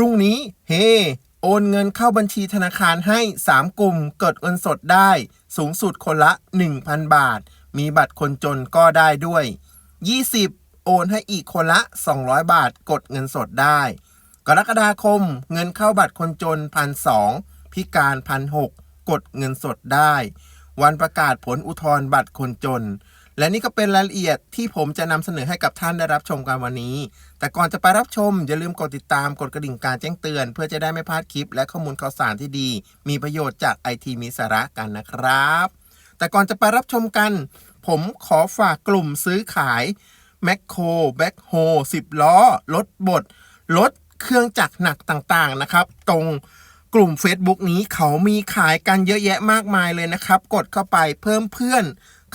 รุ่งนี้เฮโอนเงินเข้าบัญชีธนาคารให้ 3 กลุ่มกดเงินสดได้ สูงสุดคนละ 1,000 บาท มีบัตรคนจนก็ได้ด้วย 20 โอนให้อีกคนละ 200 บาทกดเงินสดได้ กรกฎาคมเงินเข้าบัตรคนจนพันสองพิการพันหกกดเงินสดได้ วันประกาศผลอุทธรณ์บัตรคนจน และนี่ก็เป็นรายละเอียดที่ผมจะนำเสนอให้กับท่านได้รับชมกันวันนี้ แต่ก่อนจะไปรับชม อย่าลืมกดติดตามกดกระดิ่งการแจ้งเตือน เพื่อจะได้ไม่พลาดคลิป และข้อมูลข่าวสารที่ดี มีประโยชน์จากไอทีมีสาระกันนะครับ แต่ก่อนจะไปรับชมกัน ผมขอฝากกลุ่มซื้อขายแมคโครแบ็คโฮสิบล้อรถบดรถเครื่องจักรหนักต่างๆนะครับ ตรงกลุ่ม Facebook นี้เขามีขายกันเยอะแยะมากมายเลยนะครับ กดเข้าไปเพิ่มเพื่อน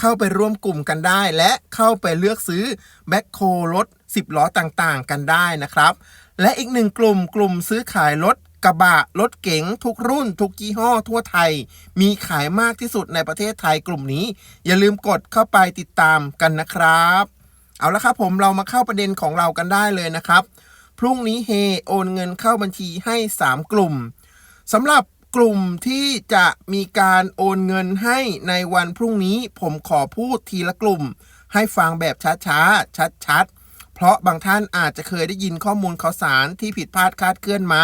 เข้าไปร่วมกลุ่มกันได้ และเข้าไปเลือกซื้อแบ็คโครถ 10 ล้อต่างๆ กันได้นะครับ และอีกหนึ่งกลุ่มกลุ่มซื้อขายรถกระบะรถเก๋งทุกรุ่น ทุกยี่ห้อทั่วไทย มีขายมากที่สุดในประเทศไทยกลุ่มนี้ อย่าลืมกดเข้าไปติดตามกันนะครับ เอาละครับผมเรามาเข้าประเด็นของเรากันได้เลยนะครับ พรุ่งนี้เฮโอนเงินเข้าบัญชีให้ 3 กลุ่มสำหรับ กลุ่มที่จะมีการโอนเงินให้ในวันพรุ่งนี้ ผมขอพูดทีละกลุ่ม ให้ฟังแบบช้าๆ ชัดๆ เพราะบางท่านอาจจะเคยได้ยินข้อมูลข่าวสารที่ผิดพลาดคลาดเคลื่อนมา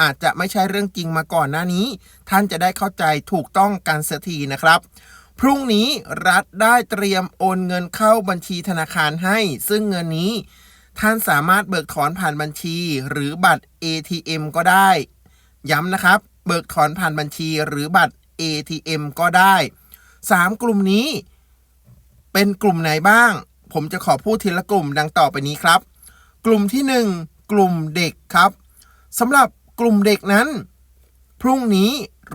อาจจะไม่ใช่เรื่องจริงมาก่อนหน้านี้ ท่านจะได้เข้าใจถูกต้องกันเสียทีนะครับพรุ่งนี้รัฐได้เตรียมโอนเงินเข้าบัญชีธนาคารให้ ซึ่งเงินนี้ ท่านสามารถเบิกถอนผ่านบัญชีหรือบัตร ATM ก็ได้ ย้ำนะครับ เบิกถอนผ่านบัญชีหรือบัตร ATM ก็ได้ 3 กลุ่มนี้ เป็นกลุ่มไหนบ้าง ผมจะขอพูดทีละกลุ่มดังต่อไปนี้ครับ กลุ่มที่ 1 กลุ่มเด็กครับสำหรับกลุ่มเด็กนั้น พรุ่งนี้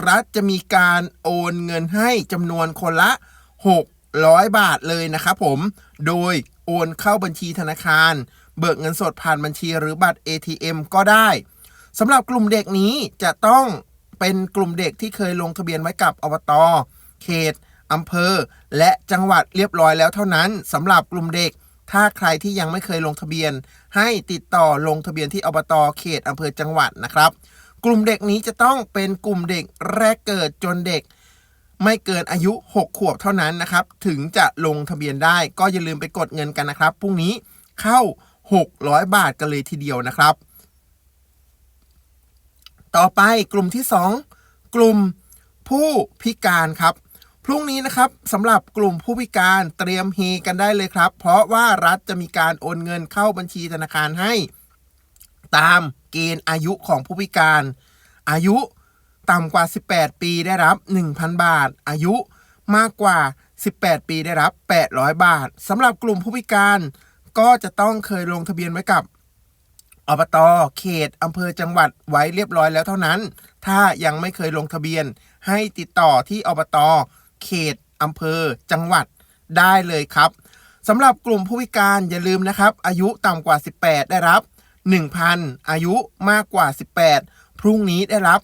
รัฐจะมีการโอนเงินให้จำนวนคนละ 600 บาทเลยนะครับผม โดยโอนเข้าบัญชีธนาคาร เบิกเงินสดผ่านบัญชีหรือบัตร ATM ก็ได้สำหรับกลุ่มเด็กนี้จะต้อง เป็นกลุ่มเด็กที่เคยลงทะเบียนไว้กับอบต เขตอำเภอ และจังหวัดเรียบร้อยแล้วเท่านั้นสำหรับกลุ่มเด็ก ถ้าใครที่ยังไม่เคยลงทะเบียน ให้ติดต่อลงทะเบียนที่อบต เขตอำเภอจังหวัดนะครับ กลุ่มเด็กนี้จะต้องเป็นกลุ่มเด็กแรกเกิดจนเด็ก ไม่เกินอายุ 6 ขวบเท่านั้นนะครับ ถึงจะลงทะเบียนได้ก็อย่าลืมไปกดเงินกันนะครับพรุ่งนี้เข้า 600 บาทกันเลยทีเดียวนะครับ ต่อไปกลุ่มที่ 2 กลุ่มผู้พิการครับ พรุ่งนี้นะครับสำหรับกลุ่มผู้พิการเตรียมเฮกันได้เลยครับ เพราะว่ารัฐจะมีการโอนเงินเข้าบัญชีธนาคารให้ ตามเกณฑ์อายุของผู้พิการ อายุต่ำกว่า 18 ปีได้รับ 1,000 บาท อายุมากกว่า 18 ปีได้รับ 800 บาทสำหรับกลุ่มผู้พิการก็จะต้องเคยลงทะเบียนไว้กับ อบตเขตอำเภอจังหวัดไว้เรียบร้อยแล้วเท่านั้น ถ้ายังไม่เคยลงทะเบียน ให้ติดต่อที่อบตเขตอำเภอ จังหวัดได้เลยครับสำหรับกลุ่มผู้พิการอย่าลืมนะครับ อายุต่ำกว่า 18 ได้รับ 1,000 อายุมากกว่า 18 พรุ่งนี้ได้รับ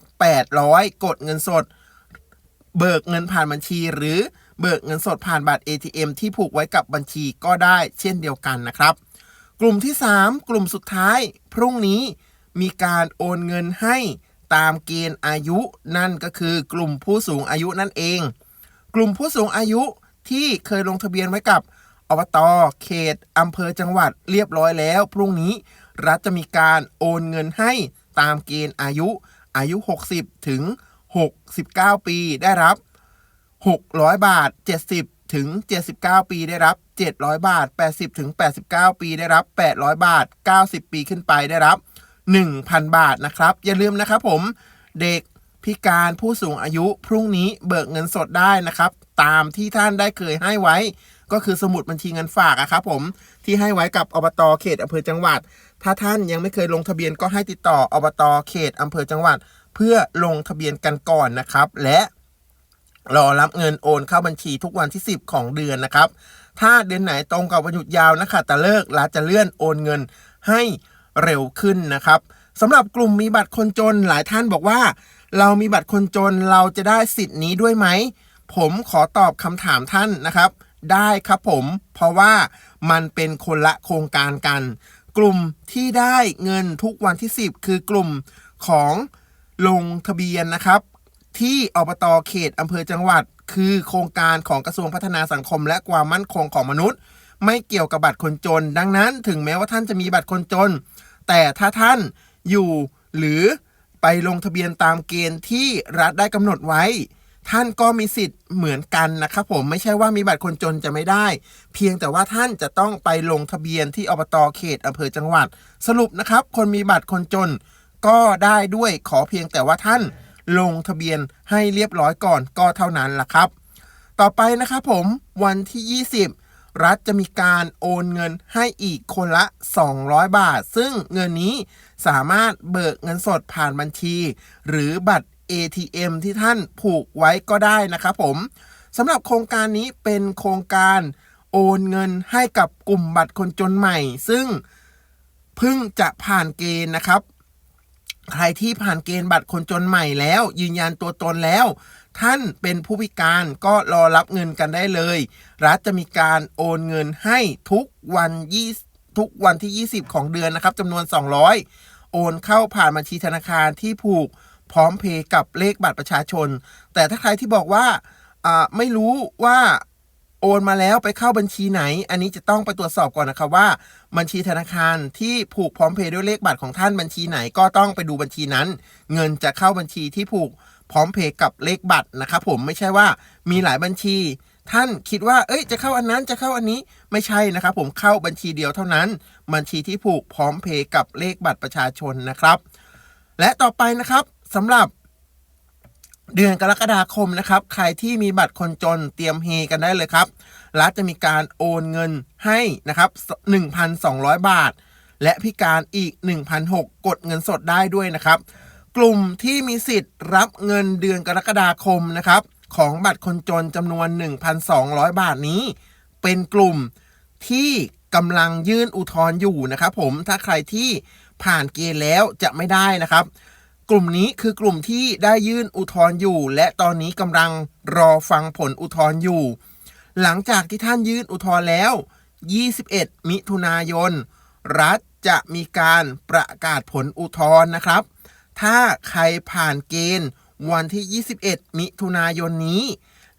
800 กดเงินสด เบิกเงินผ่านบัญชี หรือเบิกเงินสดผ่านบัตร ATM ที่ผูกไว้กับบัญชีก็ได้เช่นเดียวกันนะครับ กลุ่มที่ 3 กลุ่มสุดท้าย พรุ่งนี้มีการโอนเงินให้ตามเกณฑ์อายุนั่นก็คือกลุ่มผู้สูงอายุนั่นเอง กลุ่มผู้สูงอายุที่เคยลงทะเบียนไว้กับอบตเขตอำเภอจังหวัดเรียบร้อยแล้ว พรุ่งนี้รัฐจะมีการโอนเงินให้ตามเกณฑ์อายุอายุ 60 ถึง 69 ปีได้รับ 600 บาท 70 ถึง 79 ปีได้รับ 700 บาท 80 ถึง 89 ปีได้รับ 800 บาท 90 ปีขึ้นไปได้รับ 1,000 บาทนะครับ อย่าลืมนะครับผมเด็กพิการผู้สูงอายุพรุ่งนี้เบิกเงินสดได้นะครับ ตามที่ท่านได้เคยให้ไว้ ก็คือสมุดบัญชีเงินฝากอะครับผมที่ให้ไว้กับอบตเขตอำเภอจังหวัด ถ้าท่านยังไม่เคยลงทะเบียนก็ให้ติดต่ออบตเขตอำเภอจังหวัด เพื่อลงทะเบียนกันก่อนนะครับ และ รอรับเงินโอนเข้าบัญชีทุกวันที่ 10 ของเดือนนะครับ ถ้าเดือนไหนตรงกับวันหยุดยาวนะคะแต่เลิกรัฐจะเลื่อนโอนเงินให้เร็วขึ้นนะครับสำหรับกลุ่มมีบัตรคนจนหลายท่านบอกว่า เรามีบัตรคนจนเราจะได้สิทธิ์นี้ด้วยไหม ผมขอตอบคำถามท่านนะครับ ได้ครับผม เพราะว่ามันเป็นคนละโครงการกัน กลุ่มที่ได้เงินทุกวันที่ 10 คือกลุ่มของลงทะเบียนนะครับ ที่อบตเขตอำเภอจังหวัด คือโครงการของกระทรวงพัฒนาสังคม และความมั่นคงของมนุษย์ ไม่เกี่ยวกับบัตรคนจน ดังนั้นถึงแม้ว่าท่านจะมีบัตรคนจน แต่ถ้าท่านอยู่หรือไปลงทะเบียนตามเกณฑ์ที่รัฐได้กำหนดไว้ ท่านก็มีสิทธิ์เหมือนกันนะครับผมไม่ใช่ว่ามีบัตรคนจนจะไม่ได้ เพียงแต่ว่าท่านจะต้องไปลงทะเบียนที่อบตเขตอำเภอจังหวัด สรุปนะครับ คนมีบัตรคนจนก็ได้ด้วยขอเพียงแต่ว่าท่าน ลงทะเบียนให้เรียบร้อยก่อนก็เท่านั้นล่ะครับ ต่อไปนะครับผมวันที่ 20 รัฐจะมีการโอนเงินให้อีกคนละ 200 บาท ซึ่งเงินนี้สามารถเบิกเงินสดผ่านบัญชี หรือบัตร ATM ที่ท่านผูกไว้ก็ได้นะครับผมสำหรับโครงการนี้เป็นโครงการโอนเงินให้กับกลุ่มบัตรคนจนใหม่ ซึ่งเพิ่งจะผ่านเกณฑ์นะครับ ใครที่ผ่านเกณฑ์บัตรคนจนใหม่แล้ว ยืนยันตัวตนแล้ว ท่านเป็นผู้พิการก็รอรับเงินกันได้เลย รัฐจะมีการโอนเงินให้ทุกวันยี่ทุกวันที่ 20 ของเดือนนะครับจำนวน 200 โอนเข้าผ่านบัญชีธนาคารที่ผูกพร้อมเพย์กับเลขบัตรประชาชน แต่ถ้าใครที่บอกว่าอ่าไม่รู้ว่า โอนมาแล้วไปเข้าบัญชีไหน อันนี้จะต้องไปตรวจสอบก่อนนะครับว่า บัญชีธนาคารที่ผูกพร้อมเพย์ด้วยเลขบัตรของท่านบัญชีไหนก็ต้องไปดูบัญชีนั้น เงินจะเข้าบัญชีที่ผูกพร้อมเพย์กับเลขบัตรนะครับผมไม่ใช่ว่ามีหลายบัญชี ท่านคิดว่า เอ้ย จะเข้าอันนั้นจะเข้าอันนี้ไม่ใช่นะครับผมเข้าบัญชีเดียวเท่านั้น บัญชีที่ผูกพร้อมเพย์กับเลขบัตรประชาชนนะครับ และต่อไปนะครับสำหรับ เดือนกรกฎาคมนะครับ ใครที่มีบัตรคนจนเตรียมเฮกันได้เลยครับ รัฐจะมีการโอนเงินให้นะครับ 1,200 บาท และพิการอีก1,600กดเงินสดได้ด้วยนะครับ กลุ่มที่มีสิทธิ์รับเงินเดือนกรกฎาคมนะครับ ของบัตรคนจนจำนวน 1,200 บาทนี้ เป็นกลุ่มที่กำลังยื่นอุทธรณ์อยู่นะครับ ผมถ้าใครที่ผ่านเกณฑ์แล้วจะไม่ได้นะครับ กลุ่มนี้คือกลุ่มที่ได้ยื่นอุทธรณ์อยู่ และตอนนี้กำลังรอฟังผลอุทธรณ์อยู่ หลังจากที่ท่านยื่นอุทธรณ์แล้ว 21 มิถุนายน รัฐจะมีการประกาศผลอุทธรณ์นะครับ ถ้าใครผ่านเกณฑ์วันที่ 21 มิถุนายนนี้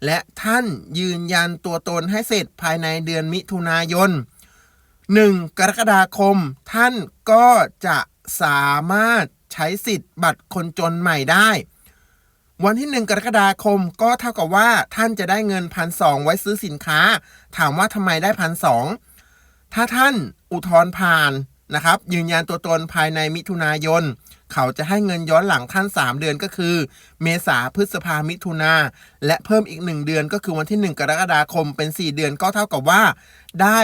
และท่านยืนยันตัวตนให้เสร็จภายในเดือนมิถุนายน 1 กรกฎาคม ท่านก็จะสามารถ ใช้สิทธิ์บัตรคนจนใหม่ได้ วันที่ 1 กรกฎาคมก็เท่ากับว่าท่านจะได้เงินพันสองไว้ซื้อสินค้า ถามว่าทำไมได้พันสองถ้าท่านอุทธรณ์ผ่านนะครับ ยืนยันตัวตนภายในมิถุนายน เขาจะให้เงินย้อนหลังท่าน 3 เดือนก็คือ เมษาพฤษภามิถุนาและเพิ่มอีก 1 เดือนก็คือวันที่ 1 กรกฎาคมเป็น 4 เดือนก็เท่ากับว่าได้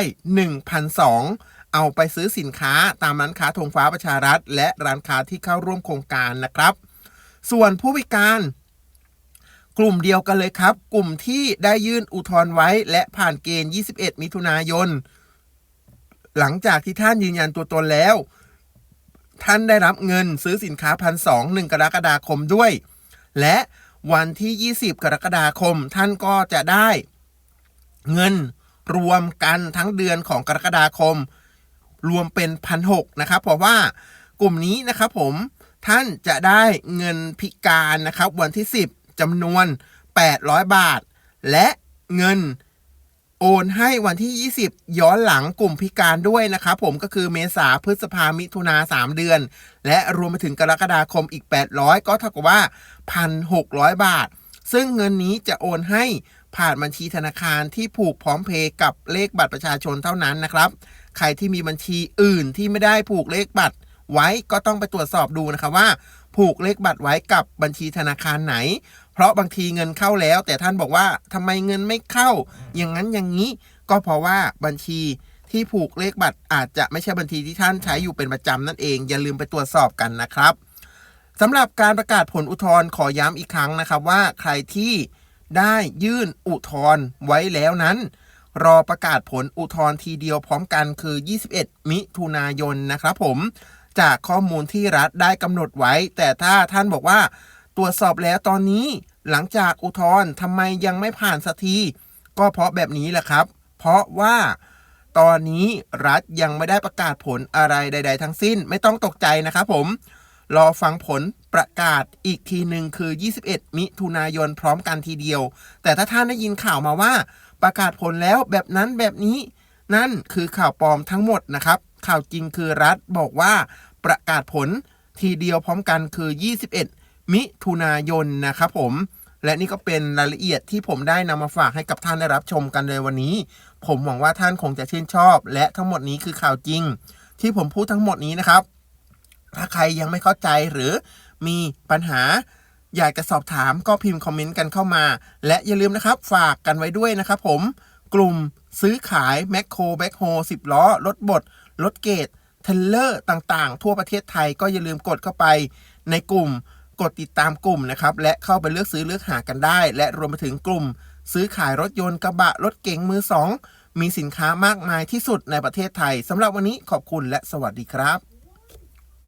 1,200 เอาไปซื้อสินค้าตามร้านค้าธงฟ้าประชารัฐ และร้านค้าที่เข้าร่วมโครงการนะครับ ส่วนผู้พิการ กลุ่มเดียวกันเลยครับ กลุ่มที่ได้ยื่นอุทธรณ์ไว้และผ่านเกณฑ์ 21 มิถุนายน หลังจากที่ท่านยืนยันตัวตนแล้ว ท่านได้รับเงินซื้อสินค้าพันสองหนึ่งกรกฎาคมด้วย และวันที่ 20 กรกฎาคม ท่านก็จะได้ เงินรวมกันทั้งเดือนของกรกฎาคม รวมเป็นพันหกนะครับเพราะว่ากลุ่มนี้นะครับผมท่านจะได้เงินพิการนะครับวันที่ 10จำนวน 800 บาท และเงินโอนให้วันที่ 20 ย้อนหลังกลุ่มพิการด้วยนะครับผมก็คือเมษาพฤษภามิถุนา3 เดือน และรวมไปถึงกรกฎาคมอีก 800 ก็เท่ากับว่า 1,600 บาท ซึ่งเงินนี้จะโอนให้ผ่านบัญชีธนาคารที่ผูกพร้อมเพย์กับเลขบัตรประชาชนเท่านั้นนะครับ ใครที่มีบัญชีอื่นที่ไม่ได้ผูกเลขบัตรไว้ก็ต้องไปตรวจสอบดูนะครับว่า ผูกเลขบัตรไว้กับบัญชีธนาคารไหน เพราะบางทีเงินเข้าแล้ว แต่ท่านบอกว่าทำไมเงินไม่เข้า อย่างนั้นอย่างนี้ ก็เพราะว่าบัญชีที่ผูกเลขบัตรอาจจะไม่ใช่บัญชีที่ท่านใช้อยู่เป็นประจำนั่นเอง อย่าลืมไปตรวจสอบกันนะครับสำหรับการประกาศผลอุทธรณ์ขอย้ำอีกครั้งนะครับว่าใครที่ได้ยื่นอุทธรณ์ไว้แล้วนั้น รอประกาศผลอุทธรณ์ทีเดียวพร้อมกันคือ 21 มิถุนายนนะครับผม จากข้อมูลที่รัฐได้กำหนดไว้ แต่ถ้าท่านบอกว่า ตรวจสอบแล้วตอนนี้หลังจากอุทธรณ์ทำไมยังไม่ผ่านสักที ก็เพราะแบบนี้แหละครับ เพราะว่าตอนนี้รัฐยังไม่ได้ประกาศผลอะไรใด ๆ ทั้งสิ้นไม่ต้องตกใจนะครับผม รอฟังผลประกาศอีกทีหนึ่งคือ 21 มิถุนายนพร้อมกันทีเดียว แต่ถ้าท่านได้ยินข่าวมาว่า ประกาศผลแล้วแบบนั้นแบบนี้ นั่นคือข่าวปลอมทั้งหมดนะครับ ข่าวจริงคือรัฐบอกว่าประกาศผลทีเดียวพร้อมกันคือ 21 มิถุนายนนะครับผมและนี่ก็เป็นรายละเอียดที่ผมได้นำมาฝากให้กับท่านได้รับชมกันในวันนี้ ผมหวังว่าท่านคงจะชื่นชอบ และทั้งหมดนี้คือข่าวจริง ที่ผมพูดทั้งหมดนี้นะครับ ถ้าใครยังไม่เข้าใจหรือมีปัญหา อยากจะสอบถามก็พิมพ์คอมเมนต์กันเข้ามา และอย่าลืมนะครับฝากกันไว้ด้วยนะครับผมกลุ่มซื้อขายแมคโครแบ็คโฮ10ล้อรถบดรถเกตเทลเลอร์ต่างๆ ทั่วประเทศไทยก็อย่าลืมกดเข้าไปในกลุ่มกดติดตามกลุ่มนะครับ และเข้าไปเลือกซื้อเลือกหากันได้ และรวมไปถึงกลุ่ม ซื้อขายรถยนต์กระบะรถเก๋งมือสองมีสินค้ามากมายที่สุดในประเทศไทยสำหรับวันนี้ขอบคุณและสวัสดีครับ